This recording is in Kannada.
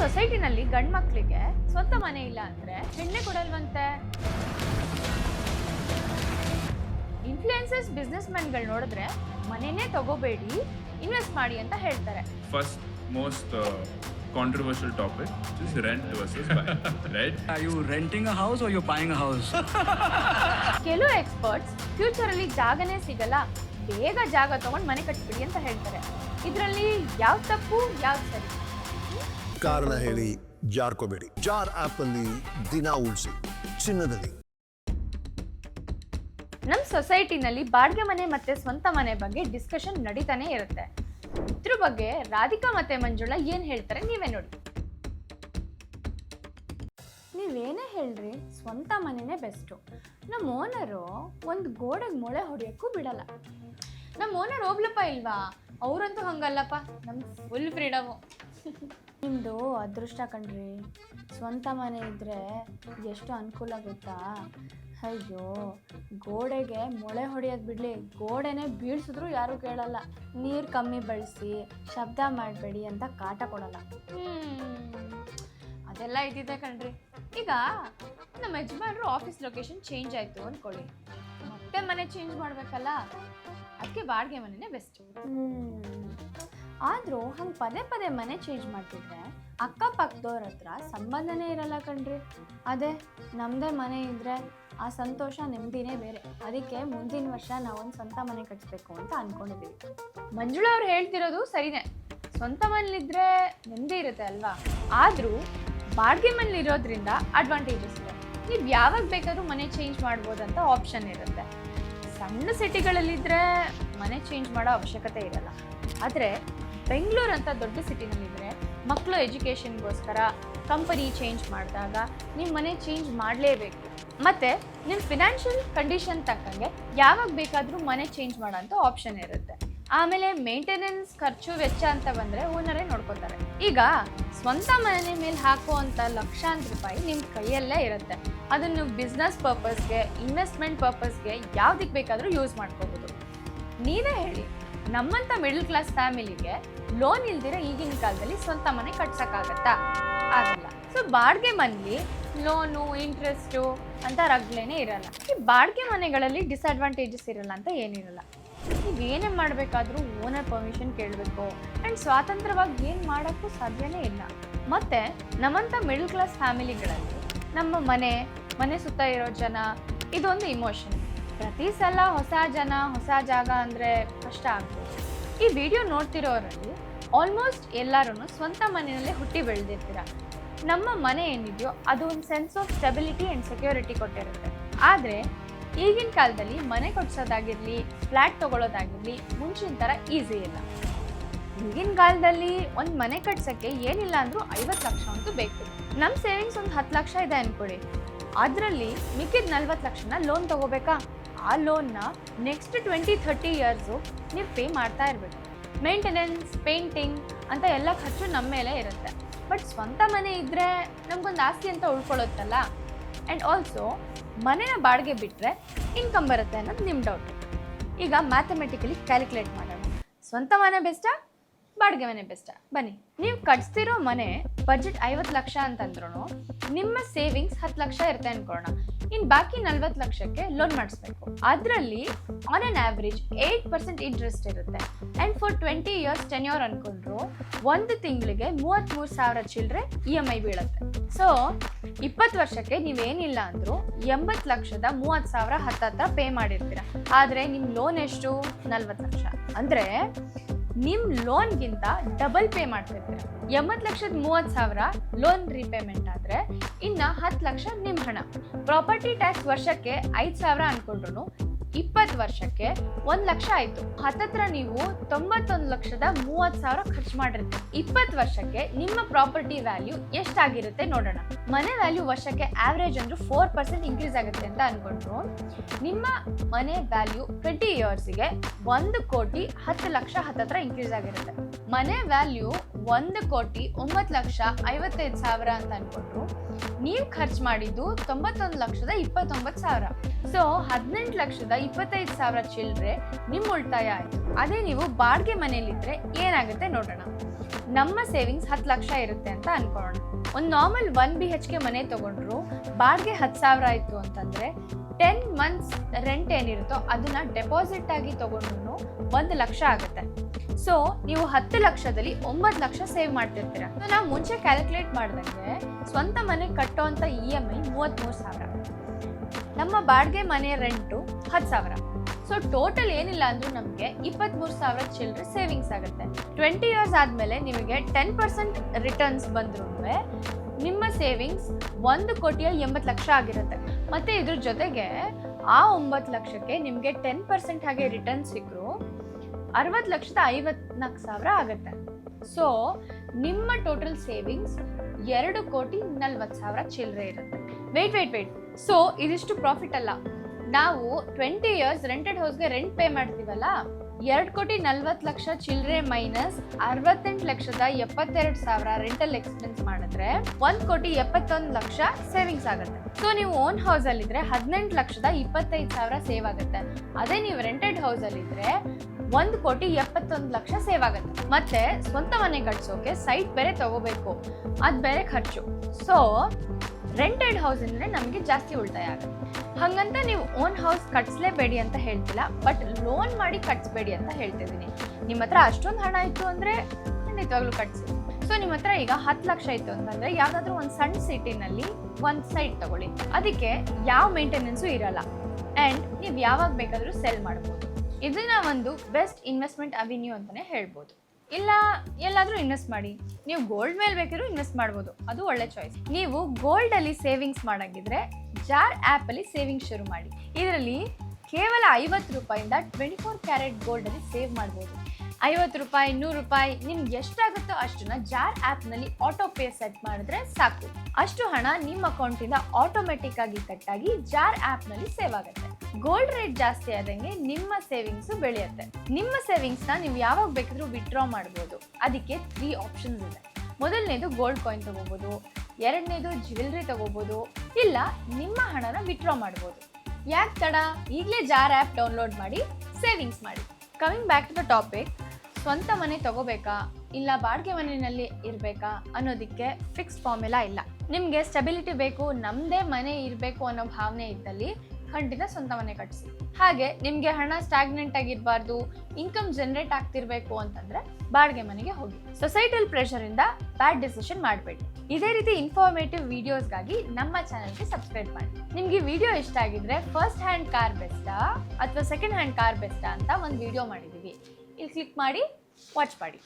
ಸೊಸೈಟಿನಲ್ಲಿ ಗಂಡ್ ಮಕ್ಳಿಗೆ ಸ್ವಂತ ಮನೆ ಇಲ್ಲ ಅಂದ್ರೆ ಹೆಣ್ಣೆ ಕೊಡಲ್ವಂತೆ? ಇನ್ಫ್ಲೂಯೆನ್ಸಸ್ ಬಿಸ್ನೆಸ್ ಮ್ಯಾನ್ಗಳು ನೋಡಿದ್ರೆ ಮನೆನೇ ತಗೋಬೇಡಿ ಇನ್ವೆಸ್ಟ್ ಮಾಡಿ ಅಂತ ಹೇಳ್ತಾರೆ. First most controversial topic topic rent is rent versus buy right? Are you renting a house or you're buying a house? ಕೆಲವು ಎಕ್ಸ್ಪರ್ಟ್ಸ್ ಫ್ಯೂಚರ್ ಅಲ್ಲಿ ಜಾಗನೇ ಸಿಗಲ್ಲ ಬೇಗ ಜಾಗ ತಗೊಂಡು ಮನೆ ಕಟ್ಬಿಡಿ ಅಂತ ಹೇಳ್ತಾರೆ. ಇದರಲ್ಲಿ ಯಾವ ತಪ್ಪು ಯಾವ ಸರಿ? ಕಾರಣ ಹೇಳಿ ಜಾರ್ಕೋಬೇಡಿ. ಜಾರ್ ಆಪ್ ಅಲ್ಲಿ ದಿನ ಉಳಿಸಿ, ಚಿನ್ನದಲ್ಲಿ. ನಮ್ಮ ಸೊಸೈಟಿನಲ್ಲಿ ಬಾಡಿಗೆ ಮನೆ ಮತ್ತೆ ಸ್ವಂತ ಮನೆ ಬಗ್ಗೆ ಡಿಸ್ಕಷನ್ ನಡೀತಾನೆ ಇರುತ್ತೆ. ಇದ್ರ ಬಗ್ಗೆ ರಾಧಿಕಾ ಮತ್ತೆ ಮಂಜುಳಾ ಏನ್ ಹೇಳ್ತಾರೆ ನೀವೇ ನೋಡಿ. ನೀವೇನೇ ಹೇಳ್ರಿ, ಸ್ವಂತ ಮನೆನೇ ಬೆಸ್ಟು. ನಮ್ಮ ಓನರು ಒಂದು ಗೋಡೆಗೆ ಮೊಳೆ ಹೊಡೆಯೋಕ್ಕೂ ಬಿಡಲ್ಲ. ನಮ್ಮ ಓನರ್ ಹೋಗ್ಲಪ್ಪ ಇಲ್ವಾ? ಅವರಂತೂ ಹಂಗಲ್ಲಪ್ಪ. ನಮ್ಗೆ ಫುಲ್ ಫ್ರೀಡಮು ನಿಮ್ಮದು ಅದೃಷ್ಟ ಕಣ್ರಿ. ಸ್ವಂತ ಮನೆ ಇದ್ದರೆ ಎಷ್ಟು ಅನುಕೂಲ ಗೊತ್ತಾ? ಅಯ್ಯೋ, ಗೋಡೆಗೆ ಮೊಳೆ ಹೊಡೆಯೋದು ಬಿಡಲಿ. ಗೋಡೆನೇ ಬೀಳ್ಸಿದ್ರು ಯಾರೂ ಕೇಳಲ್ಲ. ನೀರು ಕಮ್ಮಿ ಬಳಸಿ, ಶಬ್ದ ಮಾಡಬೇಡಿ ಅಂತ ಕಾಟ ಕೊಡಲ್ಲ. ಅದೆಲ್ಲ ಇದ್ದಿದೆ ಕಣ್ರಿ. ಈಗ ನಮ್ಮ ಯಜಮಾನ್ರು ಆಫೀಸ್ ಲೊಕೇಶನ್ ಚೇಂಜ್ ಆಯಿತು ಅಂದ್ಕೊಳ್ಳಿ ಮತ್ತೆ ಮನೆ ಚೇಂಜ್ ಮಾಡಬೇಕಲ್ಲ? ಅದಕ್ಕೆ ಬಾಡಿಗೆ ಮನೆನೇ ಬೆಸ್ಟ್ ಆದರೂ ಹಂಗೆ ಪದೇ ಪದೇ ಮನೆ ಚೇಂಜ್ ಮಾಡ್ತಿದ್ರೆ ಅಕ್ಕಪಕ್ಕದವ್ರ ಹತ್ರ ಸಂಬಂಧನೇ ಇರಲ್ಲ ಕಣ್ರಿ. ಅದೇ ನಮ್ಮದೇ ಮನೆ ಇದ್ದರೆ ಆ ಸಂತೋಷ ನೆಮ್ಮದಿನೇ ಬೇರೆ. ಅದಕ್ಕೆ ಮುಂದಿನ ವರ್ಷ ನಾವೊಂದು ಸ್ವಂತ ಮನೆ ಕಟ್ಟಿಸ್ಬೇಕು ಅಂತ ಅಂದ್ಕೊಂಡಿದ್ದೀವಿ ಮಂಜುಳ ಅವ್ರು ಹೇಳ್ತಿರೋದು ಸರಿನೇ. ಸ್ವಂತ ಮನೇಲಿದ್ರೆ ನೆಮ್ಮದಿ ಇರುತ್ತೆ ಅಲ್ವಾ? ಆದರೂ ಬಾಡಿಗೆ ಮನೇಲಿ ಇರೋದ್ರಿಂದ ಅಡ್ವಾಂಟೇಜಸ್ ಇದೆ. ನೀವು ಯಾವಾಗ ಬೇಕಾದರೂ ಮನೆ ಚೇಂಜ್ ಮಾಡ್ಬೋದಂತ ಆಪ್ಷನ್ ಇರುತ್ತೆ. ಸಣ್ಣ ಸಿಟಿಗಳಲ್ಲಿದ್ದರೆ ಮನೆ ಚೇಂಜ್ ಮಾಡೋ ಅವಶ್ಯಕತೆ ಇರಲ್ಲ. ಆದರೆ ಬೆಂಗಳೂರು ಅಂತ ದೊಡ್ಡ ಸಿಟಿನಲ್ಲಿದ್ದರೆ ಮಕ್ಕಳು ಎಜುಕೇಷನ್ಗೋಸ್ಕರ ಕಂಪನಿ ಚೇಂಜ್ ಮಾಡಿದಾಗ ನಿಮ್ಮ ಮನೆ ಚೇಂಜ್ ಮಾಡಲೇಬೇಕು. ಮತ್ತು ನಿಮ್ಮ ಫಿನಾನ್ಷಿಯಲ್ ಕಂಡೀಷನ್ ತಕ್ಕಂಗೆ ಯಾವಾಗ ಬೇಕಾದರೂ ಮನೆ ಚೇಂಜ್ ಮಾಡೋಂಥ ಆಪ್ಷನ್ ಇರುತ್ತೆ. ಆಮೇಲೆ ಮೇಂಟೆನೆನ್ಸ್ ಖರ್ಚು ವೆಚ್ಚ ಅಂತ ಬಂದರೆ ಓನರೇ ನೋಡ್ಕೋತಾರೆ. ಈಗ ಸ್ವಂತ ಮನೆ ಮೇಲೆ ಹಾಕುವಂಥ ಲಕ್ಷಾಂತರ ರೂಪಾಯಿ ನಿಮ್ಮ ಕೈಯಲ್ಲೇ ಇರುತ್ತೆ. ಅದನ್ನು ಬಿಸ್ನೆಸ್ ಪರ್ಪಸ್ಗೆ ಇನ್ವೆಸ್ಟ್ಮೆಂಟ್ ಪರ್ಪಸ್ಗೆ ಯಾವುದಕ್ಕೆ ಬೇಕಾದರೂ ಯೂಸ್ ಮಾಡ್ಕೋಬೋದು. ನೀವೇ ಹೇಳಿ. ನಮ್ಮಂಥ ಮಿಡಲ್ ಕ್ಲಾಸ್ ಫ್ಯಾಮಿಲಿಗೆ ಲೋನ್ ಇಲ್ದಿರೋ ಈಗಿನ ಕಾಲದಲ್ಲಿ ಸ್ವಂತ ಮನೆ ಕಟ್ಸಕ್ಕಾಗತ್ತಾ? ಆಗಲ್ಲ. ಸೊ ಬಾಡಿಗೆ ಮನೆಲಿ ಲೋನು ಇಂಟ್ರೆಸ್ಟು ಅಂತ ರಗ್ಲೇನೆ ಇರಲ್ಲ. ಈ ಬಾಡಿಗೆ ಮನೆಗಳಲ್ಲಿ ಡಿಸ್ಅಡ್ವಾಂಟೇಜಸ್ ಇರಲ್ಲ ಅಂತ ಏನಿರಲ್ಲ. ನೀವು ಏನೇ ಮಾಡಬೇಕಾದ್ರೂ ಓನರ್ ಪರ್ಮಿಷನ್ ಕೇಳಬೇಕು. ಆ್ಯಂಡ್ ಸ್ವಾತಂತ್ರ್ಯವಾಗಿ ಏನು ಮಾಡೋಕ್ಕೂ ಸಾಧ್ಯನೇ ಇಲ್ಲ. ಮತ್ತು ನಮ್ಮಂಥ ಮಿಡಲ್ ಕ್ಲಾಸ್ ಫ್ಯಾಮಿಲಿಗಳಲ್ಲಿ ನಮ್ಮ ಮನೆ ಮನೆ ಸುತ್ತ ಇರೋ ಜನ ಇದೊಂದು ಇಮೋಷನ್ ಪ್ರತಿ ಸಲ ಹೊಸ ಜನ, ಹೊಸ ಜಾಗ ಅಂದರೆ ಕಷ್ಟ ಆಗ್ತದೆ. ಈ ವಿಡಿಯೋ ನೋಡ್ತಿರೋರಲ್ಲಿ ಆಲ್ಮೋಸ್ಟ್ ಎಲ್ಲರೂ ಸ್ವಂತ ಮನೆಯಲ್ಲೇ ಹುಟ್ಟಿ ಬೆಳೆದಿರ್ತೀರ? ನಮ್ಮ ಮನೆ ಏನಿದೆಯೋ ಅದು ಒಂದು sense of stability and security ಕೊಟ್ಟಿರುತ್ತೆ. ಆದರೆ ಈಗಿನ ಕಾಲದಲ್ಲಿ ಮನೆ ಕೊಡ್ಸೋದಾಗಿರಲಿ ಫ್ಲ್ಯಾಟ್ ತೊಗೊಳೋದಾಗಿರಲಿ ಮುಂಚಿನ ಥರ ಈಸಿ ಇಲ್ಲ. ಈಗಿನ ಕಾಲದಲ್ಲಿ ಒಂದು ಮನೆ ಕಟ್ಸೋಕ್ಕೆ ಏನಿಲ್ಲ ಅಂದರೂ ಐವತ್ತು ಲಕ್ಷ ಅಂತೂ ಬೇಕು. ನಮ್ಮ ಸೇವಿಂಗ್ಸ್ ಒಂದು ಹತ್ತು ಲಕ್ಷ ಇದೆ ಅಂದ್ಕೊಳ್ಳಿ ಅದರಲ್ಲಿ ಮಿಕ್ಕಿದ ನಲ್ವತ್ತು ಲಕ್ಷನ ಲೋನ್ ತೊಗೋಬೇಕಾ? ಆ ಲೋನ್ನ ನೆಕ್ಸ್ಟ್ ಟ್ವೆಂಟಿ ಥರ್ಟಿ ಇಯರ್ಸು ನೀವು ಪೇ ಮಾಡ್ತಾ ಇರಬೇಕು. ಮೇಂಟೆನೆನ್ಸ್ ಪೇಂಟಿಂಗ್ ಅಂತ ಎಲ್ಲ ಖರ್ಚು ನಮ್ಮ ಮೇಲೆ ಇರುತ್ತೆ. ಬಟ್ ಸ್ವಂತ ಮನೆ ಇದ್ದರೆ ನಮಗೊಂದು ಆಸ್ತಿ ಅಂತ ಉಳ್ಕೊಳ್ಳುತ್ತಲ್ಲ? ಆ್ಯಂಡ್ ಆಲ್ಸೋ ಮನೆನ ಬಾಡಿಗೆ ಬಿಟ್ಟರೆ ಇನ್ಕಮ್ ಬರುತ್ತೆ ಅನ್ನೋದು ನಿಮ್ಮ ಡೌಟ್ ಈಗ ಮ್ಯಾಥಮೆಟಿಕಲಿ ಕ್ಯಾಲ್ಕುಲೇಟ್ ಮಾಡೋಣ. ಸ್ವಂತ ಮನೆ ಬೆಸ್ಟಾ ಬಾಡಿಗೆ ಮನೆ ಬೆಸ್ಟಾ ಬನ್ನಿ, ನೀವು ಕಟ್ಸ್ತಿರೋ ಮನೆ ಬಜೆಟ್ ಐವತ್ತು ಲಕ್ಷ ಅಂತಂದ್ರೂ ನಿಮ್ಮ ಸೇವಿಂಗ್ಸ್ ಹತ್ತು ಲಕ್ಷ ಇರುತ್ತೆ ಅನ್ಕೊಳ್ಳೋಣ ಇನ್ನು ಬಾಕಿ ನಲ್ವತ್ತು ಲಕ್ಷಕ್ಕೆ ಲೋನ್ ಮಾಡಿಸ್ಬೇಕು. ಅದರಲ್ಲಿ on on average eight percent interest ಇರುತ್ತೆ. And for twenty years tenure ಅನ್ಕೊಂಡ್ರು, ಒಂದು ತಿಂಗಳಿಗೆ ಮೂವತ್ತ್ಮೂರು ಸಾವಿರ ಚಿಲ್ಲರೆ ಇ ಎಂ ಐ ಬೀಳುತ್ತೆ. ಸೊ ಇಪ್ಪತ್ತು ವರ್ಷಕ್ಕೆ ನೀವೇನಿಲ್ಲ ಅಂದ್ರು ಎಂಬತ್ತು ಲಕ್ಷದ ಮೂವತ್ತು ಸಾವಿರ ಹತ್ತತ್ರ ಪೇ ಮಾಡಿರ್ತೀರ. ಆದ್ರೆ ನಿಮ್ಮ ಲೋನ್ ಎಷ್ಟು? ನಲ್ವತ್ತು ಲಕ್ಷ. ಅಂದರೆ ನಿಮ್ಮ ಲೋನ್ಗಿಂತ ಡಬಲ್ ಪೇ ಮಾಡ್ತಿರ್ತೀರ. ಎಂಬತ್ತು ಲಕ್ಷದ ಮೂವತ್ತು ಸಾವಿರ ಲೋನ್ ರೀಪೇಮೆಂಟ್ ಆದ್ರೆ ಇನ್ನ ಹತ್ತು ಲಕ್ಷ ನಿಮ್ ಹಣ. ಪ್ರಾಪರ್ಟಿ ಟ್ಯಾಕ್ಸ್ ವರ್ಷಕ್ಕೆ ಐದು ಸಾವಿರ ಅಂದ್ಕೊಂಡ್ರು ಇಪ್ಪತ್ತು ವರ್ಷಕ್ಕೆ ಒಂದ್ ಲಕ್ಷ ಆಯ್ತು. ಹತ್ತತ್ರ ನೀವು ತೊಂಬತ್ತೊಂದು ಲಕ್ಷದ ಮೂವತ್ ಸಾವಿರ ಖರ್ಚು ಮಾಡಿರ್ತೀವಿ ಇಪ್ಪತ್ತು ವರ್ಷಕ್ಕೆ ನಿಮ್ಮ ಪ್ರಾಪರ್ಟಿ ವ್ಯಾಲ್ಯೂ ಎಷ್ಟಾಗಿರುತ್ತೆ ನೋಡೋಣ. ಮನೆ ವ್ಯಾಲ್ಯೂ ವರ್ಷಕ್ಕೆ ಆವ್ರೇಜ್ ಅಂದ್ರೆ ಫೋರ್ ಪರ್ಸೆಂಟ್ ಇನ್ಕ್ರೀಸ್ ಆಗುತ್ತೆ ಅಂತ ಅನ್ಕೊಂಡ್ರು. ನಿಮ್ಮ ಮನೆ ವ್ಯಾಲ್ಯೂ ಟ್ವೆಂಟಿ ಇಯರ್ಸಿಗೆ ಒಂದು ಕೋಟಿ ಹತ್ತು ಲಕ್ಷ ಹತ್ತತ್ರ ಇನ್ಕ್ರೀಸ್ ಆಗಿರುತ್ತೆ. ಮನೆ ವ್ಯಾಲ್ಯೂ ಒಂದು ಕೋಟಿ ಒಂಬತ್ತು ಲಕ್ಷ ಐವತ್ತೈದು ಸಾವಿರ ಅಂತ ಅನ್ಕೊಂಡ್ರು. ನೀವು ಖರ್ಚು ಮಾಡಿದ್ದು ತೊಂಬತ್ತೊಂದು ಲಕ್ಷದ ಇಪ್ಪತ್ತೊಂಬತ್ತು ಸಾವಿರ. ಸೊ ಹದಿನೆಂಟು ಲಕ್ಷದ ಇಪ್ಪತ್ತೈದು ಸಾವಿರ ಚಿಲ್ಲರೆ ನಿಮ್ಮ ಉಳಿತಾಯ ಆಯಿತು. ಅದೇ ನೀವು ಬಾಡಿಗೆ ಮನೇಲಿದ್ರೆ ಏನಾಗುತ್ತೆ ನೋಡೋಣ. ನಮ್ಮ ಸೇವಿಂಗ್ಸ್ ಹತ್ತು ಲಕ್ಷ ಇರುತ್ತೆ ಅಂತ ಅನ್ಕೊಳ್ಳೋಣ. ಒಂದು normal one B H K ಮನೆ ತಗೊಂಡ್ರು ಬಾಡಿಗೆ ಹತ್ತು ಸಾವಿರ ಆಯಿತು ಅಂತಂದರೆ ಟೆನ್ ಮಂತ್ಸ್ ರೆಂಟ್ ಏನಿರುತ್ತೋ ಅದನ್ನ ಡೆಪಾಸಿಟ್ ಆಗಿ ತೊಗೊಂಡ್ರು ಒಂದು ಲಕ್ಷ ಆಗುತ್ತೆ. ಸೊ ನೀವು ಹತ್ತು ಲಕ್ಷದಲ್ಲಿ ಒಂಬತ್ತು ಲಕ್ಷ ಸೇವ್ ಮಾಡ್ತಿರ್ತೀರ. ನಾವು ಮುಂಚೆ ಕ್ಯಾಲ್ಕುಲೇಟ್ ಮಾಡಿದಂಗೆ ಸ್ವಂತ ಮನೆ ಕಟ್ಟೋಂಥ ಇ ಎಂ ಐ ಮೂವತ್ತ್ಮೂರು ಸಾವಿರ. ನಮ್ಮ ಬಾಡಿಗೆ ಮನೆಯ ರೆಂಟು ಹತ್ತು ಸಾವಿರ. ಸೊ ಟೋಟಲ್ ಏನಿಲ್ಲ ಅಂದ್ರೂ ನಮಗೆ ಇಪ್ಪತ್ತ್ಮೂರು ಸಾವಿರ ಚಿಲ್ಲರೆ ಸೇವಿಂಗ್ಸ್ ಆಗುತ್ತೆ. ಟ್ವೆಂಟಿ ಇಯರ್ಸ್ ಆದಮೇಲೆ ನಿಮಗೆ ಟೆನ್ ಪರ್ಸೆಂಟ್ ರಿಟರ್ನ್ಸ್ ಬಂದ್ರೂ ನಿಮ್ಮ ಸೇವಿಂಗ್ಸ್ ಒಂದು ಕೋಟಿಯ ಎಂಬತ್ತು ಲಕ್ಷ ಆಗಿರುತ್ತೆ. ಮತ್ತು ಇದ್ರ ಜೊತೆಗೆ ಆ ಒಂಬತ್ತು ಲಕ್ಷಕ್ಕೆ ನಿಮಗೆ ಟೆನ್ ಪರ್ಸೆಂಟ್ ಹಾಗೆ ರಿಟರ್ನ್ ಸಿಕ್ಕರು ಅರವತ್ತು ಲಕ್ಷದ ಐವತ್ನಾಲ್ಕು ಸಾವಿರ ಆಗುತ್ತೆ. ಸೊ ನಿಮ್ಮ ಟೋಟಲ್ ಸೇವಿಂಗ್ಸ್ ಎರಡು ಕೋಟಿ ನಲ್ವತ್ತು ಸಾವಿರ ಚಿಲ್ಲರೆ ಇರುತ್ತೆ. ವೆಯ್ಟ್ ವೆಯ್ಟ್ ವೆಯ್ಟ್ ಸೊ ಇದಿಷ್ಟು ಪ್ರಾಫಿಟ್ ಅಲ್ಲ. ನಾವು ಟ್ವೆಂಟಿ ಇಯರ್ಸ್ ರೆಂಟೆಡ್ ಹೌಸ್ಗೆ ರೆಂಟ್ ಪೇ ಮಾಡ್ತೀವಲ್ಲ? ಎರಡು ಕೋಟಿ ನಲ್ವತ್ತು ಲಕ್ಷ ಚಿಲ್ಲರೆ ಮೈನಸ್ ಅರವತ್ತೆಂಟು ಲಕ್ಷದ ಎಪ್ಪತ್ತೆರಡು ಸಾವಿರ ರೆಂಟಲ್ ಎಕ್ಸ್ಪೆನ್ಸ್ ಮಾಡಿದ್ರೆ ಒಂದು ಕೋಟಿ ಎಪ್ಪತ್ತೊಂದು ಲಕ್ಷ ಸೇವಿಂಗ್ಸ್ ಆಗುತ್ತೆ. ಸೊ ನೀವು ಓನ್ ಹೌಸಲ್ಲಿದ್ದರೆ ಹದಿನೆಂಟು ಲಕ್ಷದ ಇಪ್ಪತ್ತೈದು ಸಾವಿರ ಸೇವ್ ಆಗುತ್ತೆ. ಅದೇ ನೀವು ರೆಂಟೆಡ್ ಹೌಸಲ್ಲಿದ್ದರೆ ಒಂದು ಕೋಟಿ ಎಪ್ಪತ್ತೊಂದು ಲಕ್ಷ ಸೇವ್ ಆಗುತ್ತೆ. ಮತ್ತೆ ಸ್ವಂತ ಮನೆ ಕಟ್ಸೋಕೆ ಸೈಟ್ ಬೇರೆ ತಗೋಬೇಕು. ಅದು ಬೇರೆ ಖರ್ಚು. ಸೊ ರೆಂಟೆಡ್ ಹೌಸ್ ಅಂದರೆ ನಮಗೆ ಜಾಸ್ತಿ ಉಳಿತಾಯ ಆಗುತ್ತೆ. ಹಾಗಂತ ನೀವು ಓನ್ ಹೌಸ್ ಕಟ್ಸ್ಲೇಬೇಡಿ ಅಂತ ಹೇಳ್ತಿಲ್ಲ ಬಟ್ ಲೋನ್ ಮಾಡಿ ಕಟ್ಸ್ಬೇಡಿ ಅಂತ ಹೇಳ್ತಿದ್ದೀನಿ. ನಿಮ್ಮ ಹತ್ರ ಅಷ್ಟೊಂದು ಹಣ ಇತ್ತು ಅಂದರೆ ಖಂಡಿತವಾಗ್ಲೂ ಕಟ್ಸಿ. ಸೊ ನಿಮ್ಮ ಹತ್ರ ಈಗ ಹತ್ತು ಲಕ್ಷ ಇತ್ತು ಅಂತಂದರೆ ಯಾವುದಾದ್ರೂ ಒಂದು ಸಣ್ಣ ಸಿಟಿನಲ್ಲಿ ಒಂದು ಸೈಟ್ ತಗೊಳ್ಳಿ. ಅದಕ್ಕೆ ಯಾವ ಮೇಂಟೆನೆನ್ಸು ಇರಲ್ಲ. ಆ್ಯಂಡ್ ನೀವು ಯಾವಾಗ ಬೇಕಾದರೂ ಸೆಲ್ ಮಾಡ್ಬೋದು. ಇದನ್ನ ಒಂದು ಬೆಸ್ಟ್ ಇನ್ವೆಸ್ಟ್ಮೆಂಟ್ ಅವಿನ್ಯೂ ಅಂತಲೇ ಹೇಳ್ಬೋದು. ಇಲ್ಲ, ಎಲ್ಲಾದರೂ ಇನ್ವೆಸ್ಟ್ ಮಾಡಿ. ನೀವು ಗೋಲ್ಡ್ ಮೇಲೆ ಬೇಕಾದ್ರೂ ಇನ್ವೆಸ್ಟ್ ಮಾಡ್ಬೋದು. ಅದು ಒಳ್ಳೆ ಚಾಯ್ಸ್ ನೀವು ಗೋಲ್ಡಲ್ಲಿ ಸೇವಿಂಗ್ಸ್ ಮಾಡಂಗಿದ್ರೆ ಜಾರ್ ಆ್ಯಪಲ್ಲಿ ಸೇವಿಂಗ್ಸ್ ಶುರು ಮಾಡಿ. ಇದರಲ್ಲಿ ಕೇವಲ ಐವತ್ತು ರೂಪಾಯಿಂದ ಟ್ವೆಂಟಿ ಫೋರ್ ಕ್ಯಾರೆಟ್ ಗೋಲ್ಡಲ್ಲಿ ಸೇವ್ ಮಾಡ್ಬೋದು. ಐವತ್ತು ರೂಪಾಯಿ, ನೂರು ರೂಪಾಯಿ, ನಿಮ್ಗೆ ಎಷ್ಟಾಗುತ್ತೋ ಅಷ್ಟನ್ನ ಜಾರ್ ಆ್ಯಪ್ನಲ್ಲಿ ಆಟೋ ಪೇ ಸೆಟ್ ಮಾಡಿದ್ರೆ ಸಾಕು. ಅಷ್ಟು ಹಣ ನಿಮ್ಮ ಅಕೌಂಟಿಂದ ಆಟೋಮೆಟಿಕ್ ಆಗಿ ಕಟ್ಟಾಗಿ ಜಾರ್ ಆ್ಯಪ್ನಲ್ಲಿ ಸೇವ್ ಆಗುತ್ತೆ. ಗೋಲ್ಡ್ ರೇಟ್ ಜಾಸ್ತಿ ಆದಂಗೆ ನಿಮ್ಮ ಸೇವಿಂಗ್ಸ್ ಬೆಳೆಯುತ್ತೆ. ನಿಮ್ಮ ಸೇವಿಂಗ್ಸ್ನ ನೀವು ಯಾವಾಗ ಬೇಕಾದರೂ ವಿತ್ಡ್ರಾ ಮಾಡ್ಬೋದು. ಅದಕ್ಕೆ ತ್ರೀ ಆಪ್ಷನ್ಸ್ ಇದೆ. ಮೊದಲನೇದು ಗೋಲ್ಡ್ ಕಾಯಿನ್ ತಗೋಬೋದು. ಎರಡನೇದು ಜ್ಯುವೆಲ್ರಿ ತಗೋಬೋದು. ಇಲ್ಲ, ನಿಮ್ಮ ಹಣನ ವಿತ್ಡ್ರಾ ಮಾಡ್ಬೋದು. ಯಾಕೆ ತಡ? ಈಗಲೇ ಜಾರ್ ಆ್ಯಪ್ ಡೌನ್ಲೋಡ್ ಮಾಡಿ, ಸೇವಿಂಗ್ಸ್ ಮಾಡಿ. Coming back to the topic ಸ್ವಂತ ಮನೆ ತಗೋಬೇಕಾ ಇಲ್ಲ ಬಾಡಿಗೆ ಮನೆಯಲ್ಲಿ ಇರಬೇಕಾ ಅನ್ನೋದಕ್ಕೆ ಫಿಕ್ಸ್ ಫಾರ್ಮುಲಾ ಇಲ್ಲ. ನಿಮಗೆ ಸ್ಟೆಬಿಲಿಟಿ ಬೇಕು ನಮ್ಮದೇ ಮನೆ ಇರಬೇಕು ಅನ್ನೋ ಭಾವನೆ ಇದ್ದಲ್ಲಿ ಖಂಡಿತ ಸ್ವಂತ ಮನೆ ಕಟ್ಟಿಸಿ ಹಾಗೆ ನಿಮಗೆ ಹಣ ಸ್ಟಾಗ್ನೆಂಟ್ ಆಗಿರಬಾರ್ದು ಇನ್ಕಮ್ ಜನರೇಟ್ ಆಗ್ತಿರ್ಬೇಕು ಅಂತಂದ್ರೆ ಬಾಡಿಗೆ ಮನೆಗೆ ಹೋಗಿ. ಸೊಸೈಟಲ್ ಪ್ರೆಷರಿಂದ ಬ್ಯಾಡ್ ಡಿಸಿಷನ್ ಮಾಡಬೇಡಿ. ಇದೇ ರೀತಿ ಇನ್ಫಾರ್ಮೇಟಿವ್ ವಿಡಿಯೋಸ್ಗಾಗಿ ನಮ್ಮ ಚಾನಲ್ಗೆ ಸಬ್ಸ್ಕ್ರೈಬ್ ಮಾಡಿ. ನಿಮ್ಗೆ ವಿಡಿಯೋ ಇಷ್ಟ ಆಗಿದ್ರೆ ಫಸ್ಟ್ ಹ್ಯಾಂಡ್ ಕಾರ್ ಬೆಸ್ಟಾ ಅಥವಾ ಸೆಕೆಂಡ್ ಹ್ಯಾಂಡ್ ಕಾರ್ ಬೆಸ್ಟಾ ಅಂತ ಒಂದು ವಿಡಿಯೋ ಮಾಡಿದ್ದೀವಿ ಇಲ್ಲಿ ಕ್ಲಿಕ್ ಮಾಡಿ ವಾಚ್ ಮಾಡಿ.